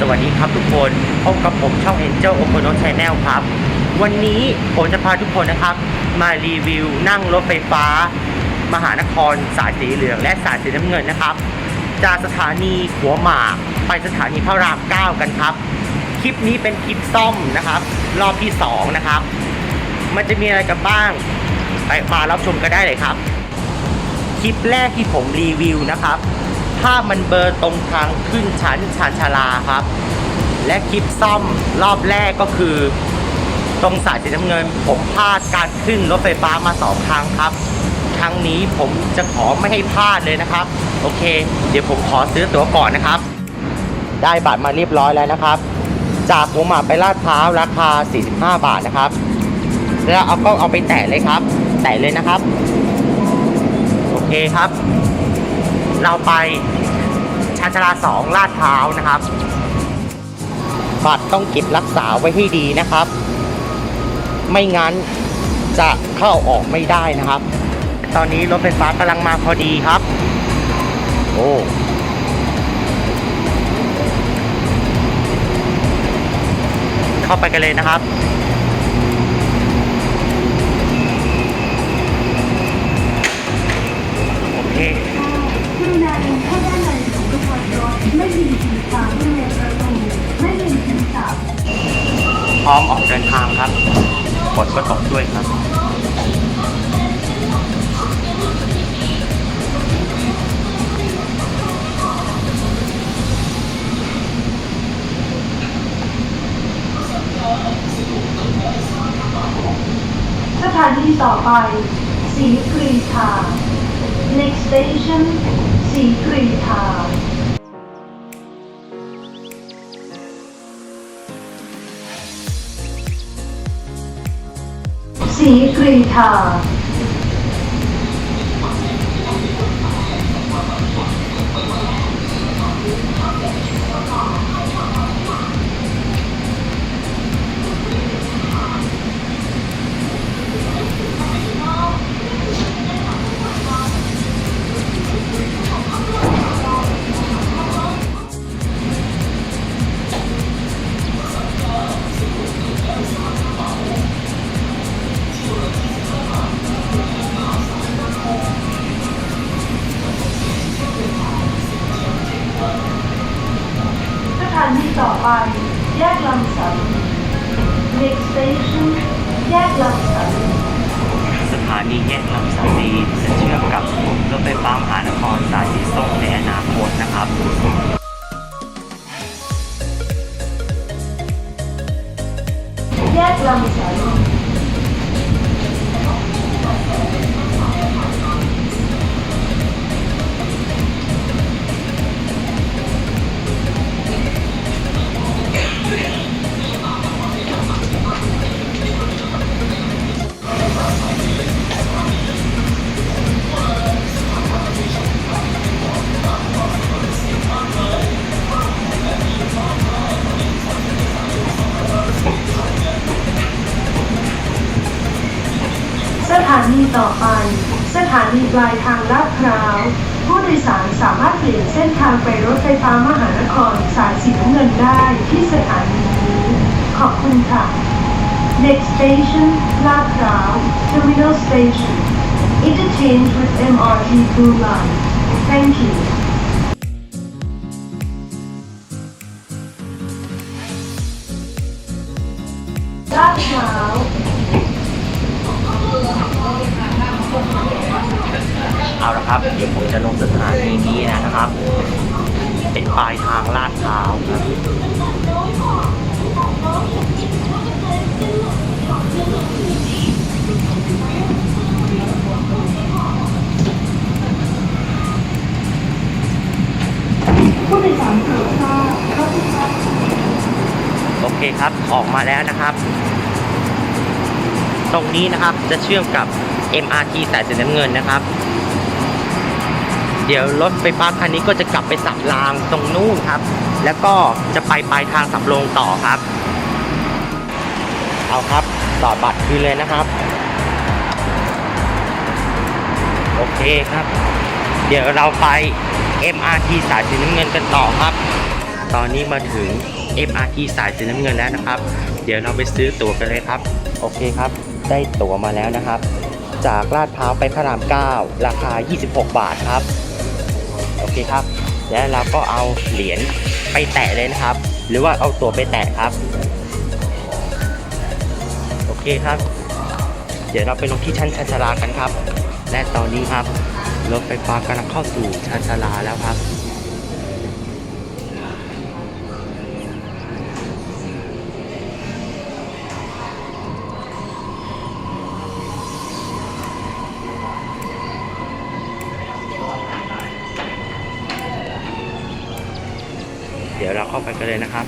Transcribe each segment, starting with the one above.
สวัสดีครับทุกคนพบกับผมช่อง Angel o p o n o Channel ครับ วันนี้ผมจะพาทุกคนนะครับ มารีวิวนั่งรถไฟฟ้า มหานครสายสีเหลืองและสายสีน้ำเงินนะครับ จากสถานีหัวหมากไปสถานีพระราม 9 กันครับ คลิปนี้เป็นคลิปซ่อมนะครับ รอบที่ 2 นะครับ มันจะมีอะไรกันบ้าง ไปมารับชมกันได้เลยครับ คลิปแรกที่ผมรีวิวนะครับ ภาพมันเบอร์ตรงทางขึ้นชั้นชานชาลาครับ และคลิปซ่อมรอบแรกก็คือ ตรงสายสีน้ำเงิน ผมพลาดการขึ้นรถไฟฟ้ามาสองครั้งครับ ครั้งนี้ผมจะขอไม่ให้พลาดเลยนะครับ โอเค เดี๋ยวผมขอซื้อตั๋วก่อนนะครับ ได้บัตรมาเรียบร้อยแล้วนะครับ จากหัวหมากไปลาดพร้าวราคา 45 บาทนะครับ แล้วเอาก็เอาไปแตะเลยครับ แตะเลยนะครับ โอเคครับ เราไปชาชาลาสองลาดพร้าวนะครับ บัตรต้องเก็บรักษาไว้ให้ดีนะครับ ไม่งั้นจะเข้าออกไม่ได้นะครับ ตอนนี้รถไฟฟ้ากำลังมาพอดีครับ โอ้เข้าไปกันเลยนะครับ อมออกเดินทางครับฝนก็ตกด้วยครับ สถานีต่อไป สีกรีธา next station สีกรีธา สีกรีธา ฟ้ามหานครสายสีส้มในอนาคตนะครับางไปรถไฟฟ้ามหานครสายสีน้ำเงินได้ที่สถานีนี้ ขอบคุณค่ะ Next station ลาดพร้าว Terminal Station Interchange with MRT Blue Line Thank you เอาละครับ เดี๋ยวผมจะลงสถานีนี้นะครับ เป็นปลายทางลาดพร้าวครับผู้โดยสารโปรดทราบรถไฟฟ้าโอเคครับออกมาแล้วนะครับ ตรงนี้นะครับจะเชื่อมกับ MRT สายสีน้ำเงินนะครับ เดี๋ยวรถไฟฟ้าคันนี้ก็จะกลับไปสับรางตรงนู่นครับ แล้วก็จะไปปลายทางสับลงต่อครับ เอาครับต่อบัตรคืนเลยนะครับ โอเคครับ เดี๋ยวเราไป MRT สายสีน้ำเงินกันต่อครับ ตอนนี้มาถึง MRT สายสีน้ำเงินแล้วนะครับ เดี๋ยวเราไปซื้อตั๋วกันเลยครับ โอเคครับ ได้ตั๋วมาแล้วนะครับ จากลาดพร้าวไปพระราม 9 ราคา 26 บาทครับ โอเคครับ แล้วเราก็เอาเหรียญไปแตะเลยนะครับ หรือว่าเอาตัวไปแตะครับ โอเคครับ เดี๋ยวเราไปลงที่ชั้นชันชลากันครับ และตอนนี้ครับรถไฟฟ้ากำลังเข้าสู่ชันชลาแล้วครับ ไปกันเลยนะครับ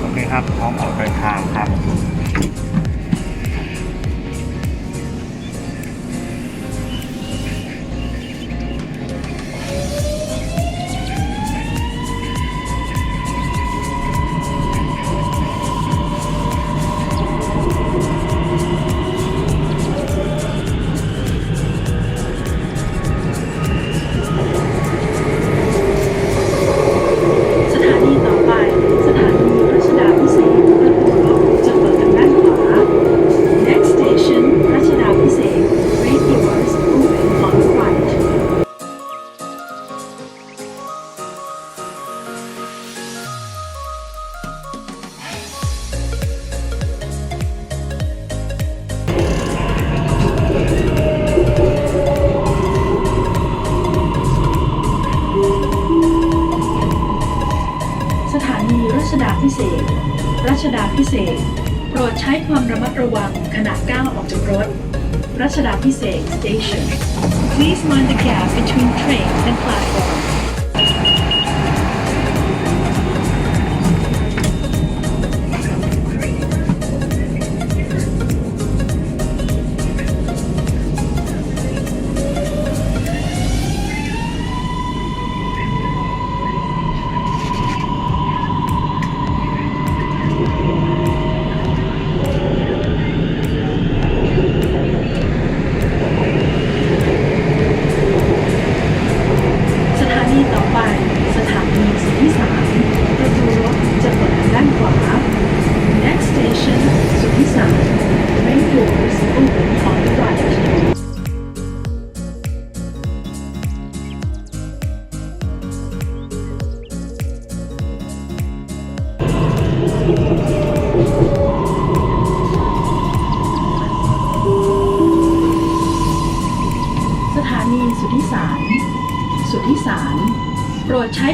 โอเคครับพร้อมออกเดินทางครับ ดระวังขณะก้าวออกจากรถรัชดาพิเศษ station Please mind the gap between train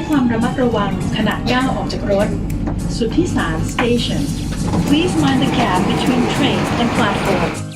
ความระมัดระวังขณะก้าวออกจากรถ สุทธิสาร station Please mind the gap between train and platform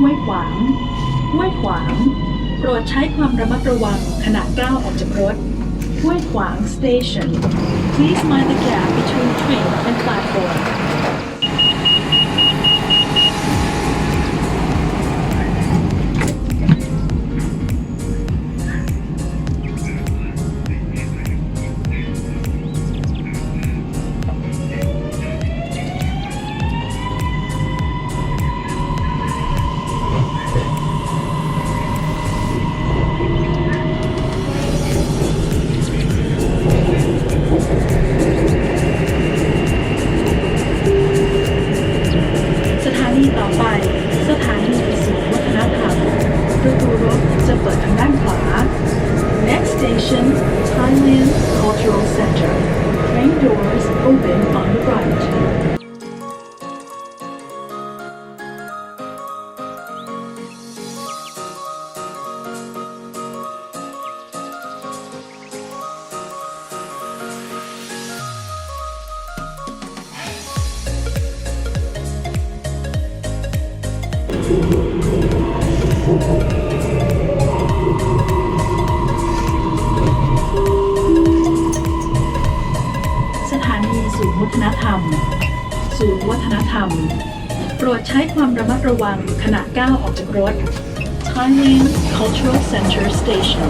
ห้วยขวาง ห้วยขวาง โปรดใช้ความระมัดระวังขณะก้าวออกจากรถ ห้วยขวาง station Please mind the gap between train and platform Next station, Thailand Cultural Center. Train doors open on the right. Thank you. วัฒนธรรม ศูนย์วัฒนธรรม โปรดใช้ความระมัดระวังขณะก้าวออกจากรถ Thailand Cultural Center Station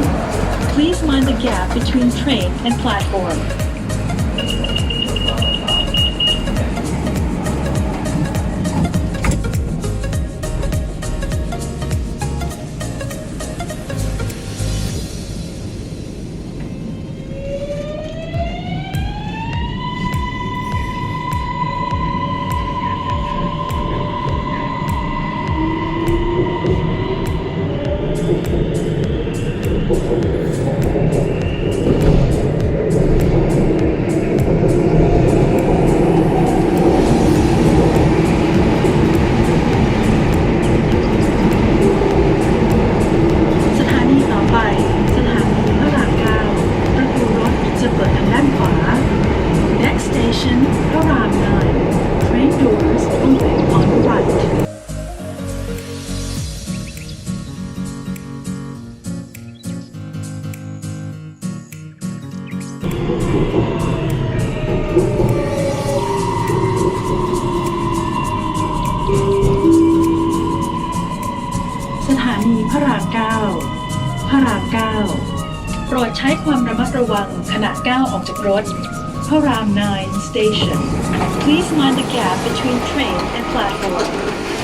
Please mind the gap between train and platform ระมัดระวังขณะก้าวออกจากรถ พระราม 9 station Please mind the gap between train and platform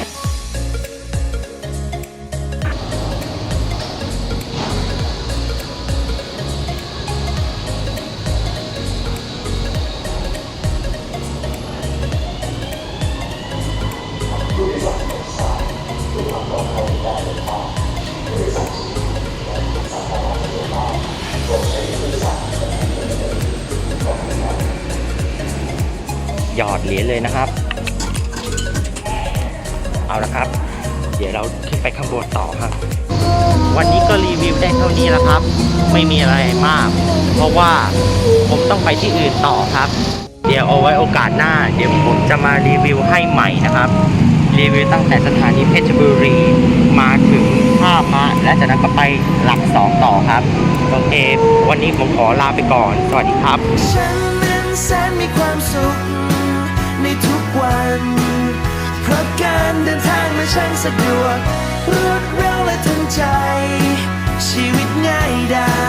หยอดเหรียญเลยนะครับ เอาละครับ เดี๋ยวเราขึ้นไปข้างบนต่อครับ วันนี้ก็รีวิวได้เท่านี้แล้วครับ ไม่มีอะไรมาก เพราะว่าผมต้องไปที่อื่นต่อครับ เดี๋ยวเอาไว้โอกาสหน้า เดี๋ยวผมจะมารีวิวให้ใหม่นะครับ รีวิวตั้งแต่สถานีเพชรบุรี มาถึงท่ามะและจากนั้นก็ไปหลักสองต่อครับโอเควันนี้ผมขอลาไปก่อน สวัสดีครับ ทุกวัน เพราะการเดินทางมัช่างสะดวกรวดเร็วและทันใจ ชีวิตง่ายได้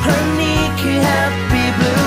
เพราะนี่คือ Happy Blue